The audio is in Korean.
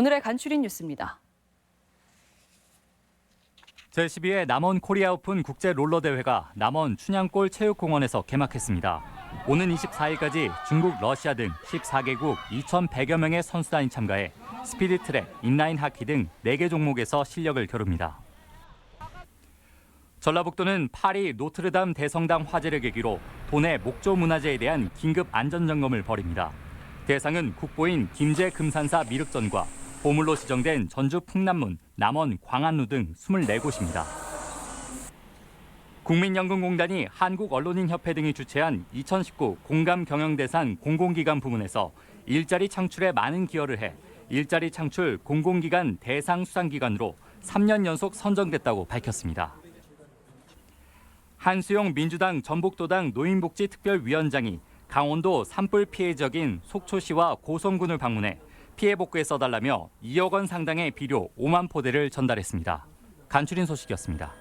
오늘의 간추린 뉴스입니다. 제12회 남원 코리아 오픈 국제 롤러 대회가 남원 춘향골 체육공원에서 개막했습니다. 오는 24일까지 중국, 러시아 등 14개국 2,100여 명의 선수단이 참가해 스피드 트랙, 인라인 하키 등 4개 종목에서 실력을 겨룹니다. 전라북도는 파리 노트르담 대성당 화재를 계기로 도내 목조 문화재에 대한 긴급 안전 점검을 벌입니다. 대상은 국보인 김제 금산사 미륵전과 보물로 지정된 전주 풍남문, 남원 광안루 등 24곳입니다. 국민연금공단이 한국언론인협회 등이 주최한 2019 공감 경영대상 공공기관 부문에서 일자리 창출에 많은 기여를 해 일자리 창출 공공기관 대상 수상기관으로 3년 연속 선정됐다고 밝혔습니다. 한수용 민주당 전북도당 노인복지특별위원장이 강원도 산불 피해 지역인 속초시와 고성군을 방문해 피해 복구에 써달라며 2억 원 상당의 비료 5만 포대를 전달했습니다. 간추린 소식이었습니다.